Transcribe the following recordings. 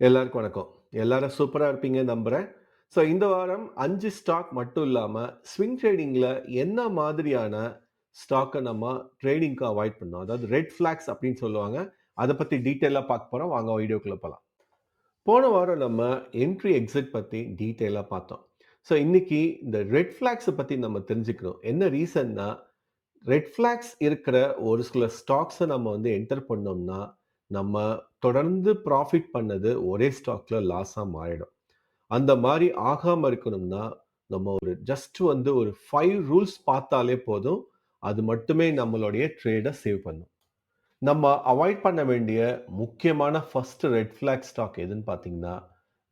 எல்லாருக்கும் வணக்கம். எல்லாரும் சூப்பராக இருப்பீங்க நம்புகிறேன் ஸோ இந்த வாரம் அஞ்சு ஸ்டாக் மட்டும் இல்லாமல் ஸ்விங் ட்ரேடிங்கில் என்ன மாதிரியான ஸ்டாக்கை நம்ம ட்ரேடிங்க்கு அவாய்ட் பண்ணோம் அதாவது ரெட் ஃப்ளாக்ஸ் அப்படின்னு சொல்லுவாங்க. அதை பற்றி டீட்டெயிலாக பார்க்க போகிறோம் வாங்க வீடியோக்குள்ளே போகலாம் போன வாரம் நம்ம என்ட்ரி, எக்ஸிட் பற்றி டீட்டெயிலாக பார்த்தோம். ஸோ இன்றைக்கி இந்த ரெட் ஃப்ளாக்ஸை பற்றி நம்ம தெரிஞ்சுக்கணும். என்ன ரீசன்னா, ரெட் ஃப்ளாக்ஸ் இருக்கிற ஒரு சில ஸ்டாக்ஸை நம்ம வந்து என்டர் பண்ணோம்னா, நம்ம தொடர்ந்து ப்ராஃபிட் பண்ணது ஒரே ஸ்டாக்ல லாஸாக மாறிடும். அந்த மாதிரி ஆகாம இருக்கணும்னா, நம்ம ஒரு ஜஸ்ட் வந்து ஒரு ஃபைவ் ரூல்ஸ் பார்த்தாலே போதும். அது மட்டுமே நம்மளுடைய ட்ரேடை சேவ் பண்ணும். நம்ம அவாய்ட் பண்ண வேண்டிய முக்கியமான ஃபர்ஸ்ட் ரெட் ஃப்ளாக் ஸ்டாக் எதுன்னு பார்த்தீங்கன்னா,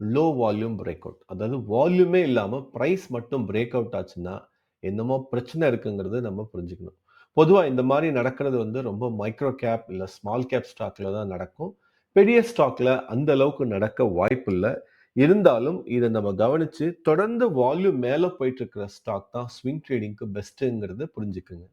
லோ வால்யூம் பிரேக் அவுட். அதாவது வால்யூமே இல்லாமல் ப்ரைஸ் மட்டும் பிரேக் அவுட் ஆச்சுன்னா, என்னமோ பிரச்சனை இருக்குங்கிறது நம்ம புரிஞ்சுக்கணும். பொதுவாக இந்த மாதிரி நடக்கிறது வந்து ரொம்ப மைக்ரோ கேப் இல்லை ஸ்மால் கேப் ஸ்டாக்ல தான் நடக்கும். பெரிய ஸ்டாக்ல அந்த அளவுக்கு நடக்க வாய்ப்பில்ல. இருந்தாலும் இதை நம்ம கவனிச்சு தொடர்ந்து வால்யூம் மேலே போயிட்டு இருக்கிற ஸ்டாக் தான் ஸ்விங் ட்ரேடிங்க்கு பெஸ்ட்டுங்கிறத புரிஞ்சுக்குங்க.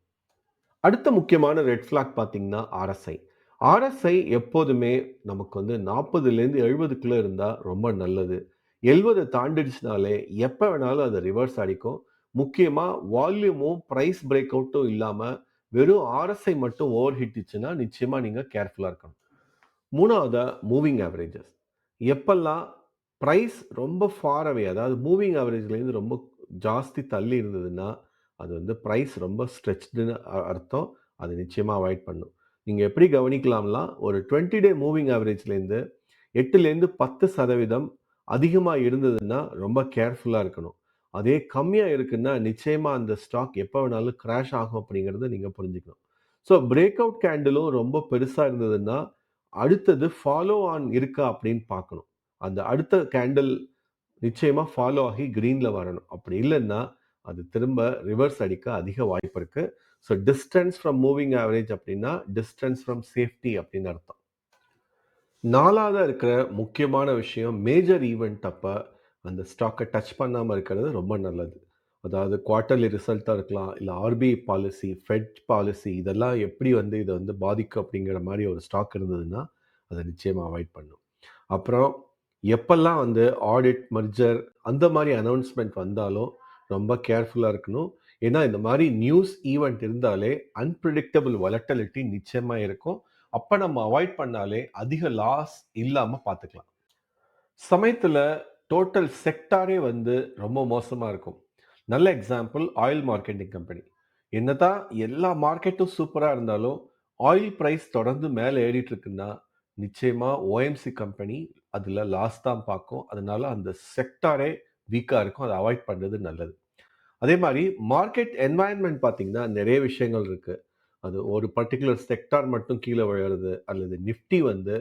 அடுத்த முக்கியமான ரெட் ஃபிளாக் பார்த்தீங்கன்னா, ஆர்எஸ்ஐ. ஆர்எஸ்ஐ எப்போதுமே நமக்கு வந்து நாற்பதுலேருந்து எழுபதுக்குள்ளே இருந்தால் ரொம்ப நல்லது. 70 தாண்டிடுச்சுனாலே எப்போ வேணாலும் அது ரிவர்ஸ் அடிக்கும். முக்கியமாக வால்யூமும், ப்ரைஸ் பிரேக் அவுட்டும் இல்லாமல் வெறும் ஆர்எஸ்ஐ மட்டும் ஓவர் ஹிட்டுச்சுன்னா நிச்சயமாக நீங்கள் கேர்ஃபுல்லாக இருக்கணும். மூணாவது மூவிங் ஆவரேஜஸ் எப்பெல்லாம் ப்ரைஸ் ரொம்ப ஃபார் அவே அதாவது மூவிங் ஆவரேஜ்லேருந்து ரொம்ப ஜாஸ்தி தள்ளி இருந்ததுன்னா, அது வந்து ப்ரைஸ் ரொம்ப ஸ்ட்ரெச்சுன்னு அர்த்தம். அது நிச்சயமாக அவாய்ட் பண்ணும் நீங்கள் எப்படி கவனிக்கலாம்னா, ஒரு 20 டே மூவிங் ஆவரேஜ்லேருந்து எட்டுலேருந்து பத்து சதவீதம் அதிகமாக இருந்ததுன்னா ரொம்ப கேர்ஃபுல்லாக இருக்கணும். அதே கம்மியாக இருக்குன்னா, நிச்சயமாக அந்த ஸ்டாக் எப்போ வேணாலும் கிராஷ் ஆகும் அப்படிங்கிறத நீங்கள் புரிஞ்சுக்கணும். ஸோ பிரேக் அவுட் கேண்டிலும் ரொம்ப பெருசாக இருந்ததுன்னா, அடுத்தது ஃபாலோ ஆன் இருக்கா அப்படின்னு பார்க்கணும். அந்த அடுத்த கேண்டில் நிச்சயமாக ஃபாலோ ஆகி க்ரீனில் வரணும். அப்படி இல்லைன்னா அது திரும்ப ரிவர்ஸ் அடிக்க அதிக வாய்ப்பு இருக்குது so distance from moving average அப்படின்னா, டிஸ்டன்ஸ் ஃப்ரம் சேஃப்டி அப்படின்னு அர்த்தம். நாலாவதாக இருக்கிற முக்கியமான விஷயம் மேஜர் ஈவெண்ட் அப்போ அந்த ஸ்டாக்கை டச் பண்ணாமல் இருக்கிறது ரொம்ப நல்லது. அதாவது குவார்ட்டர்லி ரிசல்ட்டாக இருக்கலாம். இல்லை ஆர்பிஐ பாலிசி, ஃபெட் பாலிசி இதெல்லாம் எப்படி வந்து இதை வந்து பாதிக்கும் அப்படிங்கிற மாதிரி ஒரு ஸ்டாக் இருந்ததுன்னா, அதை நிச்சயமாக அவாய்ட் பண்ணும் அப்புறம் எப்பெல்லாம் வந்து ஆடிட், மெர்ஜர் அந்த மாதிரி அனௌன்ஸ்மெண்ட் வந்தாலும் ரொம்ப கேர்ஃபுல்லாக இருக்கணும். ஏன்னா இந்த மாதிரி நியூஸ் ஈவெண்ட் இருந்தாலே அன்பிரெடிக்டபிள் வாலட்டிலிட்டி நிச்சயமாக இருக்கும். அப்போ நம்ம அவாய்ட் பண்ணாலே அதிக லாஸ் இல்லாமல் பார்த்துக்கலாம். சமயத்தில் டோட்டல் செக்டாரே வந்து ரொம்ப மோசமாக இருக்கும். நல்ல எக்ஸாம்பிள் ஆயில் மார்க்கெட்டிங் கம்பெனி. என்னதான் எல்லா மார்க்கெட்டும் சூப்பராக இருந்தாலும், ஆயில் ப்ரைஸ் தொடர்ந்து மேலே ஏறிட்டு இருக்குன்னா, ஓஎம்சி கம்பெனி அதில் லாஸ் தான் பார்க்கும். அதனால அந்த செக்டாரே வீக்காக இருக்கும். அதை அவாய்ட் பண்ணுறது நல்லது. அதே மாதிரி மார்க்கெட் என்வாயன்மெண்ட் பார்த்தீங்கன்னா, நிறைய விஷயங்கள் இருக்குது அது ஒரு பர்ட்டிகுலர் செக்டார் மட்டும் கீழே விழுறது அல்லது நிஃப்டி வந்து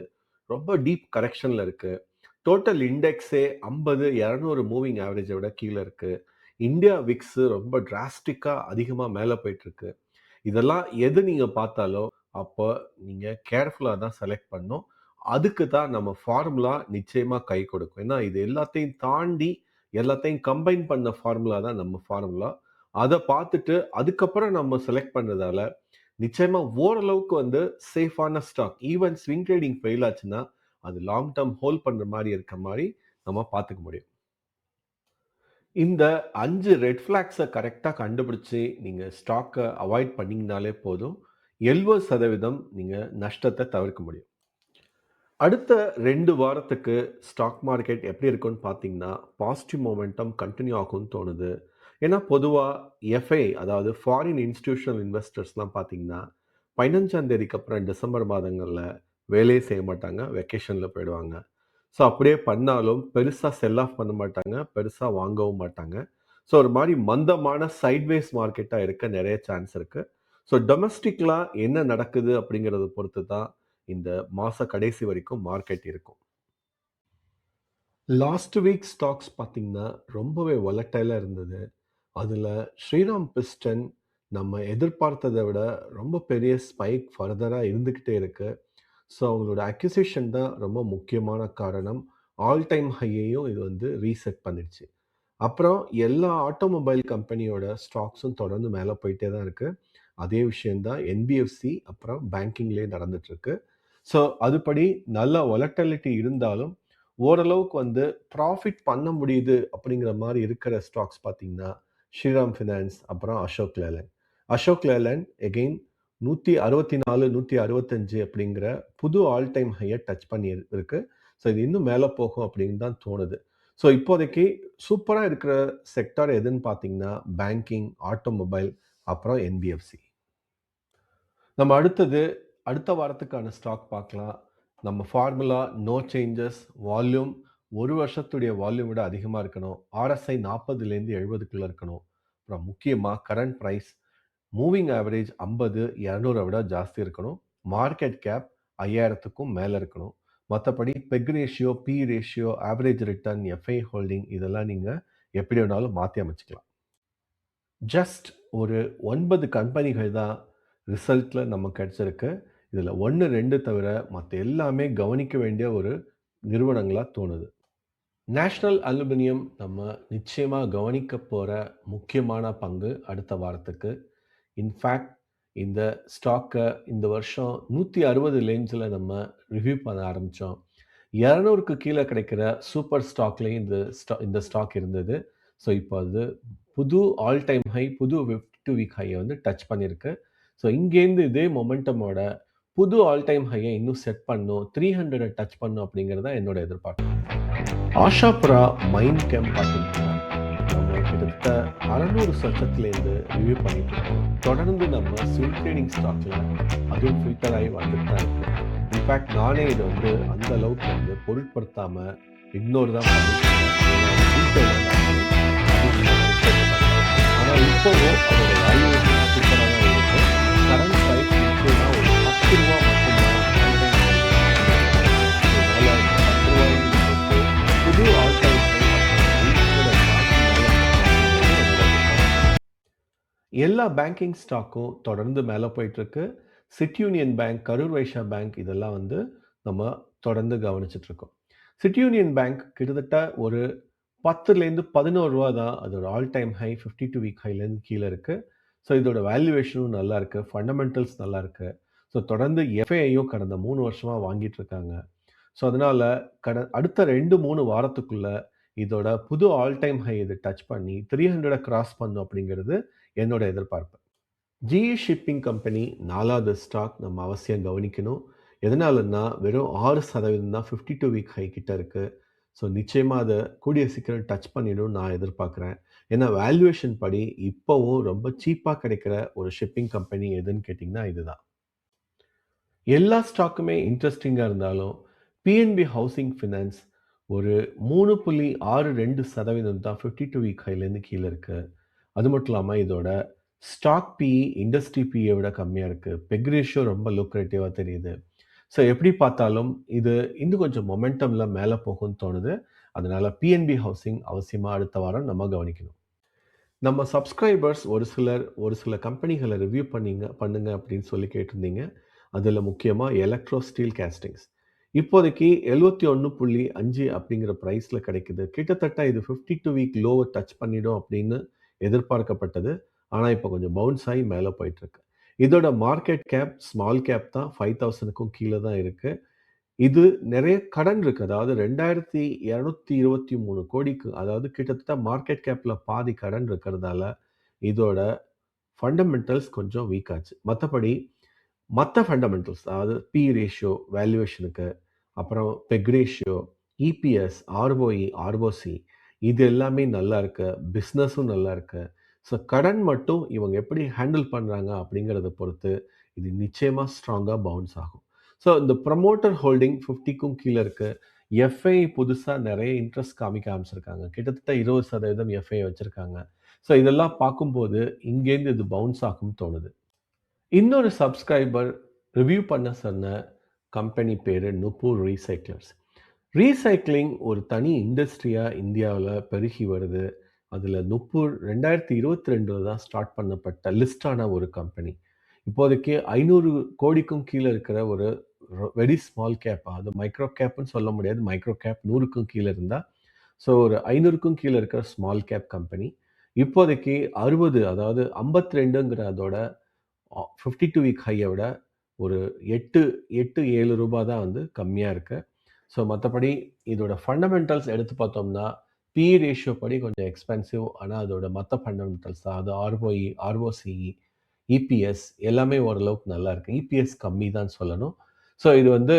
ரொம்ப டீப் கரெக்ஷனில் இருக்குது டோட்டல் இண்டெக்ஸே 50, 200 மூவிங் ஆவரேஜை விட கீழே இருக்குது இந்தியா விக்ஸ் ரொம்ப டிராஸ்டிக்காக அதிகமாக மேலே போயிட்டுருக்கு இதெல்லாம் எது நீங்கள் பார்த்தாலோ அப்போ நீங்கள் கேர்ஃபுல்லாக தான் செலக்ட் பண்ணும் அதுக்கு தான் நம்ம ஃபார்முலா நிச்சயமாக கை கொடுக்கும். ஏன்னா இது எல்லாத்தையும் தாண்டி, எல்லாத்தையும் கம்பைன் பண்ண ஃபார்முலா தான் நம்ம ஃபார்முலா. அதை பார்த்துட்டு அதுக்கப்புறம் நம்ம செலக்ட் பண்ணுறதால நிச்சயமாக ஓரளவுக்கு வந்து சேஃபான stock. Even swing trading fail ஆச்சுன்னா, அது லாங் டெர்ம் ஹோல்ட் பண்ணுற மாதிரி இருக்க மாதிரி நம்ம பார்த்துக்க முடியும். இந்த 5 ரெட் ஃபிளாக்ஸ கரெக்ட்டா கண்டுபிடிச்சு, நீங்க ஸ்டாக்க அவாய்ட் பண்ணீங்கனாலே போதும். 70% நீங்க நஷ்டத்த தவிர்க்க முடியும். அடுத்த 2 வாரத்துக்கு ஸ்டாக் மார்க்கெட் எப்படி இருக்கும்னு பார்த்தீங்கன்னா, பாசிட்டிவ் மொமெண்டம் கன்டின்யூ ஆகும்னு தோணுது. ஏன்னா பொதுவா எஃப்ஐ அதாவது ஃபாரின் இன்ஸ்டிடியூஷனல் இன்வெஸ்டர்ஸ்லாம் பார்த்தீங்கன்னா, 15ஆம் தேதிக்கு அப்புறம் டிசம்பர் மாதங்கள்ல வேலையே செய்ய மாட்டாங்க. வெக்கேஷன்ல போயிடுவாங்க. ஸோ அப்படியே பண்ணாலும் பெருசாக செல் ஆஃப் பண்ண மாட்டாங்க. பெருசாக வாங்கவும் மாட்டாங்க. ஸோ ஒரு மாதிரி மந்தமான சைட்வேஸ் மார்க்கெட்டாக இருக்க நிறைய சான்ஸ் இருக்குது ஸோ டொமஸ்டிக்லாம் என்ன நடக்குது அப்படிங்கிறத பொறுத்து தான் இந்த மாத கடைசி வரைக்கும் மார்க்கெட் இருக்கும். லாஸ்ட் வீக் ஸ்டாக்ஸ் பார்த்திங்கன்னா ரொம்பவே வாலடைலா இருந்தது. அதில் ஸ்ரீராம் பிஸ்டன் நம்ம எதிர்பார்த்ததை விட ரொம்ப பெரிய ஸ்பைக் ஃபர்தராக இருந்துக்கிட்டே இருக்குது ஸோ அவங்களோட அக்யூசேஷன் தான் ரொம்ப முக்கியமான காரணம். ஆல் டைம் ஹையையும் இது வந்து ரீசெட் பண்ணிடுச்சு. அப்புறம் எல்லா ஆட்டோமொபைல் கம்பெனியோட ஸ்டாக்ஸும் தொடர்ந்து மேலே போயிட்டே தான் இருக்குது அதே விஷயந்தான் என்பிஎஃப்சி அப்புறம் பேங்கிங்லேயே நடந்துட்டுருக்கு ஸோ அதுபடி நல்ல ஒலட்டலிட்டி இருந்தாலும், ஓரளவுக்கு வந்து ப்ராஃபிட் பண்ண முடியுது அப்படிங்கிற மாதிரி இருக்கிற ஸ்டாக்ஸ் பார்த்தீங்கன்னா ஸ்ரீராம் ஃபினான்ஸ் அப்புறம் அசோக் லேலன் அசோக் லேலன் எகெயின் நூற்றி அறுபத்தி நாலு நூற்றி அறுபத்தஞ்சு அப்படிங்கிற புது ஆல் டைம் ஹையை டச் பண்ணி இருக்கு ஸோ இது இன்னும் மேலே போகும் அப்படின்னு தான் தோணுது. ஸோ இப்போதைக்கு சூப்பராக இருக்கிற செக்டார் எதுன்னு பார்த்தீங்கன்னா பேங்கிங் ஆட்டோமொபைல் அப்புறம் என்பிஎஃப்சி நம்ம அடுத்தது அடுத்த வாரத்துக்கான ஸ்டாக் பார்க்கலாம். நம்ம ஃபார்முலா நோ சேஞ்சஸ் வால்யூம் ஒரு வருஷத்துடைய வால்யூம் விட அதிகமாக இருக்கணும். ஆர்எஸ்ஐ நாற்பதுலேருந்து எழுபதுக்குள்ளே இருக்கணும். அப்புறம் முக்கியமாக கரண்ட் ப்ரைஸ் மூவிங் ஆவரேஜ் ஐம்பது இரநூறை விட ஜாஸ்தி இருக்கணும். மார்க்கெட் கேப் ஐயாயிரத்துக்கும் மேலே இருக்கணும். மற்றபடி PEG ratio P ratio average return FI holding இதெல்லாம் நீங்கள் எப்படி வேணாலும் மாற்றி அமைச்சிக்கலாம். ஜஸ்ட் ஒரு ஒன்பது கம்பெனிகள் தான் ரிசல்ட்டில் நம்ம கிடச்சிருக்கு. இதில் ஒன்று ரெண்டு தவிர மற்ற எல்லாமே கவனிக்க வேண்டிய ஒரு நிறுவனங்களாக தோணுது. நேஷ்னல் அலுமினியம் நம்ம நிச்சயமாக கவனிக்க போகிற முக்கியமான பங்கு அடுத்த வாரத்துக்கு. இன்ஃபேக்ட் இந்த ஸ்டாக்கை இந்த வருஷம் நூற்றி அறுபது லேஞ்சில் நம்ம ரிவ்யூ பண்ண ஆரம்பித்தோம் இரநூறுக்கு கீழே கிடைக்கிற சூப்பர் ஸ்டாக்லேயும் இந்த ஸ்டா இந்த ஸ்டாக் இருந்தது. ஸோ இப்போ அது புது ஆல் டைம் ஹை புது ஃபிஃப்டி டூ வீக் ஹையை வந்து டச் பண்ணியிருக்கு. ஸோ இங்கேருந்து இதே மொமெண்டமோட புது ஆல் டைம் ஹையை இன்னும் செட் பண்ணும் த்ரீ ஹண்ட்ரடை டச் பண்ணும் அப்படிங்கிறது தான் என்னோட எதிர்பார்ப்பு. ஆஷாபுரா மைண்ட் கேம்ப் பார்த்தீங்கன்னா கிட்டத்தட்ட அறநூறு சட்டத்துலேருந்து ரிவ்யூ பண்ணிட்டு இருக்கோம் தொடர்ந்து நம்ம ஸ்விங் ட்ரேடிங் ஸ்டாக்ல அதுவும் ஃபில்டர் ஆகி வந்துட்டு தான் இருக்கு இன்ஃபேக்ட் நானே இதை வந்து அந்த அளவுக்கு வந்து பொருட்படுத்தாம இக்னோர் தான் பண்ணிட்டு ஆனால் இப்போவும் அதோட வேல்யூவேஷன் எல்லா பேங்கிங் ஸ்டாக்கும் தொடர்ந்து மேலே போயிட்டுருக்கு. City Union Bank Karur Vysya Bank இதெல்லாம் வந்து நம்ம தொடர்ந்து கவனிச்சிட்ருக்கோம் சிட்டி யூனியன் பேங்க் கிட்டத்தட்ட ஒரு பத்துலேருந்து பதினோரு ரூபா தான் அதோட all time high fifty two week ஹைலேருந்து கீழே இருக்குது ஸோ இதோட வேல்யூவேஷனும் நல்லா இருக்குது ஃபண்டமெண்டல்ஸ் நல்லா இருக்குது ஸோ தொடர்ந்து எஃப்ஐயும் கடந்த மூணு வருஷமாக வாங்கிட்டு இருக்காங்க ஸோ அதனால் கட அடுத்த ரெண்டு மூணு வாரத்துக்குள்ளே இதோட புது ஆல் டைம் ஹை இது டச் பண்ணி த்ரீ ஹண்ட்ரடை கிராஸ் பண்ணும் அப்படிங்கிறது என்னோட எதிர்பார்ப்பு. ஜிஇ ஷிப்பிங் கம்பெனி நாலாவது ஸ்டாக் நம்ம அவசியம் கவனிக்கணும். எதனாலன்னா வெறும் ஆறு சதவீதம் தான் ஃபிஃப்டி டூ வீக் ஹை கிட்ட இருக்குது ஸோ நிச்சயமாக அதை கூடிய சீக்கிரம் டச் பண்ணிடும் நான் எதிர்பார்க்குறேன். ஏன்னா வேல்யூவேஷன் படி இப்போவும் ரொம்ப சீப்பாக கிடைக்கிற ஒரு ஷிப்பிங் கம்பெனி எதுன்னு கேட்டிங்கன்னா இதுதான். எல்லா ஸ்டாக்குமே இன்ட்ரெஸ்டிங்காக இருந்தாலும் பிஎன்பி ஹவுசிங் ஃபினான்ஸ் ஒரு மூணு புள்ளி ஆறு ரெண்டு சதவீதம் தான் ஃபிஃப்டி டூ வீக் ஹைலேருந்து கீழே இருக்குது அது மட்டும் இல்லாமல் இதோட ஸ்டாக் பிஇ இண்டஸ்ட்ரி பியை விட கம்மியாக இருக்குது பெக் ரேஷியோ ரொம்ப லுக்ரேட்டிவாக தெரியுது. ஸோ எப்படி பார்த்தாலும் இது இன்னும் கொஞ்சம் மொமெண்டமில் மேலே போகும்னு தோணுது. அதனால் பிஎன்பி ஹவுசிங் அவசியமாக அடுத்த வாரம் நம்ம கவனிக்கணும். நம்ம சப்ஸ்கிரைபர்ஸ் ஒரு சிலர் ஒரு சில கம்பெனிகளை ரிவ்யூ பண்ணிங்க பண்ணுங்க அப்படின்னு சொல்லி கேட்டிருந்தீங்க. அதில் முக்கியமாக எலக்ட்ரோ ஸ்டீல் கேஸ்டிங்ஸ் இப்போதைக்கு எழுபத்தி ஒன்று புள்ளி அஞ்சு அப்படிங்கிற ப்ரைஸில் கிடைக்குது. கிட்டத்தட்ட இது ஃபிஃப்டி டூ வீக் லோவை டச் பண்ணிடும் அப்படின்னு எதிர்பார்க்கப்பட்டது. ஆனால் இப்போ கொஞ்சம் பவுன்ஸ் ஆகி மேலே போயிட்டுருக்கு. இதோட மார்க்கெட் கேப் ஸ்மால் கேப் தான் ஃபைவ் தௌசண்ட்க்கும் கீழே தான் இருக்குது இது நிறைய கடன் இருக்குது அதாவது ரெண்டாயிரத்தி இரநூத்தி இருபத்தி மூணு கோடிக்கு அதாவது கிட்டத்தட்ட மார்க்கெட் கேப்பில் பாதி கடன் இருக்கிறதால இதோட ஃபண்டமெண்டல்ஸ் கொஞ்சம் வீக் ஆச்சு. மற்றபடி மற்ற ஃபண்டமெண்டல்ஸ் அதாவது பி ரேஷியோ வேல்யூவேஷனுக்கு அப்புறம் PEG ratio EPS ROE ROC இது எல்லாமே நல்லா இருக்கு. பிஸ்னஸும் நல்லா இருக்கு. ஸோ கடன் மட்டும் இவங்க எப்படி ஹேண்டில் பண்ணுறாங்க அப்படிங்கிறத பொறுத்து இது நிச்சயமாக ஸ்ட்ராங்காக பவுன்ஸ் ஆகும். ஸோ இந்த ப்ரமோட்டர் ஹோல்டிங் ஃபிஃப்டிக்கும் கீழே இருக்கு. எஃப்ஐ புதுசாக நிறைய இன்ட்ரெஸ்ட் காமிக்க ஆரம்பிச்சிருக்காங்க. கிட்டத்தட்ட இருபது சதவீதம் எஃப்ஐ வச்சுருக்காங்க. ஸோ இதெல்லாம் பார்க்கும்போது இங்கேருந்து இது பவுன்ஸ் ஆகும்னு தோணுது. இன்னொரு சப்ஸ்கிரைபர் ரிவ்யூ பண்ண சொன்ன கம்பெனி பேர் நுப்பூர் ரீசைக்கிளர்ஸ் ரீசைக்ளிங் ஒரு தனி இண்டஸ்ட்ரியாக இந்தியாவில் பெருகி வருது. அதில் நுப்பூர் ரெண்டாயிரத்தி இருபத்தி ரெண்டில் தான் ஸ்டார்ட் பண்ணப்பட்ட லிஸ்டான ஒரு கம்பெனி இப்போதைக்கு ஐநூறு கோடிக்கும் கீழே இருக்கிற ஒரு வெரி ஸ்மால் கேப் அது மைக்ரோ கேப்னு சொல்ல முடியாது. மைக்ரோ கேப் நூறுக்கும் கீழே இருந்தால் ஸோ ஒரு ஐநூறுக்கும் கீழே இருக்கிற ஸ்மால் கேப் கம்பெனி இப்போதைக்கு அறுபது அதாவது ஐம்பத்தி ரெண்டுங்கிற அதோட ஃபிஃப்டி டூ வீக் ஹையை விட ஒரு எட்டு எட்டு ஏழு ரூபாய் தான் வந்து கம்மியாக இருக்குது ஸோ மற்றபடி இதோட ஃபண்டமெண்டல்ஸ் எடுத்து பார்த்தோம்னா பி ரேஷியோ படி கொஞ்சம் எக்ஸ்பென்சிவ் ஆனால் அதோட மற்ற ஃபண்டமெண்டல்ஸ் தான். அது ஆர்ஓஇ ஆர்ஓசிஇ இபிஎஸ் எல்லாமே ஓரளவுக்கு நல்லா இருக்குது இபிஎஸ் கம்மி தான் சொல்லணும். ஸோ இது வந்து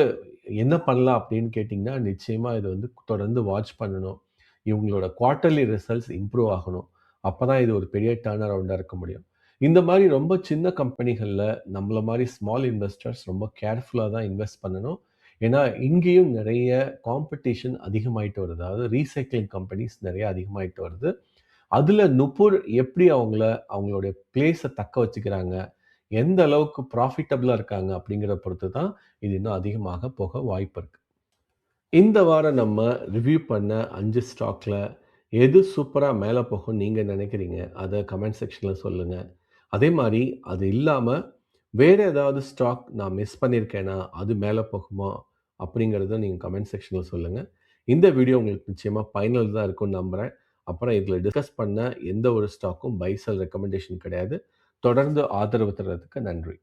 என்ன பண்ணலாம் அப்படின்னு கேட்டிங்கன்னா நிச்சயமாக இது வந்து தொடர்ந்து வாட்ச் பண்ணணும். இவங்களோட குவார்ட்டர்லி ரிசல்ட்ஸ் இம்ப்ரூவ் ஆகணும். அப்போ தான் இது ஒரு பெரிய டேர்ன் அரவுண்டாக இருக்க முடியும். இந்த மாதிரி ரொம்ப சின்ன கம்பெனிகளில் நம்மள மாதிரி ஸ்மால் இன்வெஸ்டர்ஸ் ரொம்ப கேர்ஃபுல்லாக தான் இன்வெஸ்ட் பண்ணணும். ஏன்னா இங்கேயும் நிறைய காம்படிஷன் அதிகமாயிட்டு வருது. அதாவது ரீசைக்ளிங் கம்பெனிஸ் நிறைய அதிகமாயிட்டு வருது. அதில் நுப்பூர் எப்படி அவங்கள அவங்களுடைய பிளேஸை தக்க வச்சுக்கிறாங்க? எந்த அளவுக்கு ப்ராஃபிட்டபிளாக இருக்காங்க? அப்படிங்கிற பொறுத்து தான் இது இன்னும் அதிகமாக போக வாய்ப்பு இருக்குது இந்த வாரம் நம்ம ரிவ்யூ பண்ண அஞ்சு ஸ்டாக்ல எது சூப்பராக மேலே போகும் நீங்கள் நினைக்கிறீங்க? அதை கமெண்ட் செக்ஷனில் சொல்லுங்கள் அதே மாதிரி அது இல்லாமல் வேறு ஏதாவது ஸ்டாக் நான் மிஸ் பண்ணியிருக்கேனா அது மேலே போகுமா? அப்படிங்கிறத நீங்கள் கமெண்ட் செக்ஷனில் சொல்லுங்கள் இந்த வீடியோ உங்களுக்கு நிச்சயமாக ஃபைனல் தான் இருக்கும்னு நம்புகிறேன் அப்புறம் இதில் டிஸ்கஸ் பண்ண எந்த ஒரு ஸ்டாக்கும் பைசல் ரெக்கமெண்டேஷன் கிடையாது. தொடர்ந்து ஆதரவு தர்றதுக்கு நன்றி.